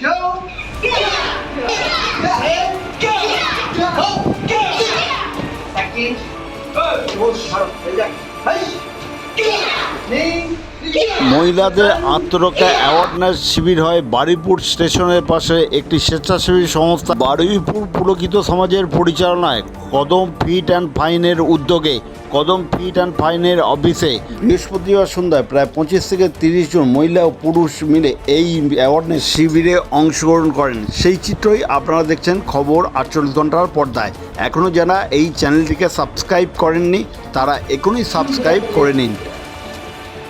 go, and go, go, go. 닦기, 어, 좋은 바로 달려, 다시, 네. মহিলাদের আত্মরক্ষা awareness শিবির হয় বারুইপুর স্টেশনের পাশে একটি স্বেচ্ছাসেবী সংস্থা বারুইপুর পুলকিত সমাজের পরিচালনায় কদম ফিট অ্যান্ড ফাইনের উদ্যোগে, কদম ফিট অ্যান্ড ফাইনের অফিসে বৃহস্পতিবার সন্ধ্যায় প্রায় পঁচিশ থেকে তিরিশ জন মহিলা ও পুরুষ মিলে এই অ্যাওয়ারনেস শিবিরে অংশগ্রহণ করেন। সেই চিত্রই আপনারা দেখছেন খবর আটচল্লিশ ঘণ্টার পর্দায়। এখনও যারা এই চ্যানেলটিকে সাবস্ক্রাইব করেননি, তারা এখনই সাবস্ক্রাইব করে নিন।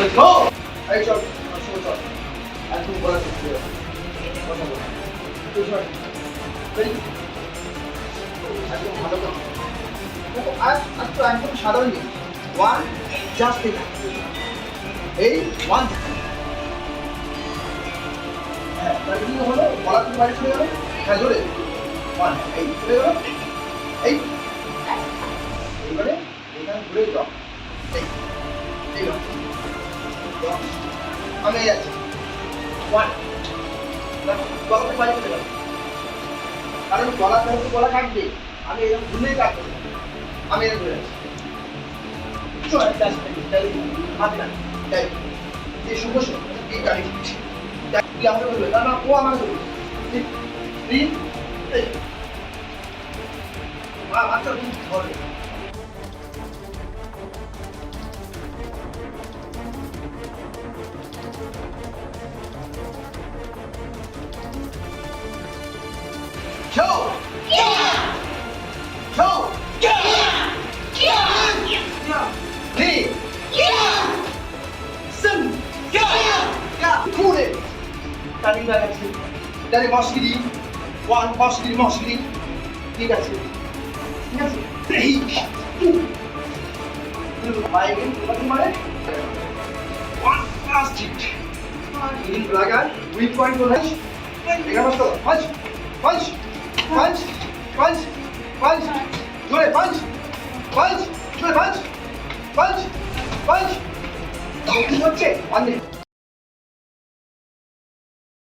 Go. এই চল চল চল আর তুমি বলা কথা বলো তুই চল? একদম ভালো। দেখো, আর আর তো একদম সাধারণ ওয়ান জাস্ট এই ওয়ান হ্যাঁ তাহলে কি হলো বলা তুমি বাড়ি চলে গেলো হ্যাঁ জোরে ওয়ান এই চলে গেলো এই এবারে এখানে ঘুরে যাও দেখো গলা থেকে বাড়ি চলে গেলো কারণ গলা থেকে গলা কাটবে আমি এরকম ঘুরলেই কাটবো আমি এরকম ঘুরে চল ব্যাস, টানি লাগাচ্ছি টানি মশকিরি ওয়ান মশকিরি মশকিরি ঠিক আছে। ঠিক আছে? এই বাইরে তোমাকে মারে ওয়ান প্লাস্টিক ইন লাগান উইক পয়েন্ট পাঁচ পাঁচ পাঁচ পাঁচ পাঁচ। হচ্ছে? অনেক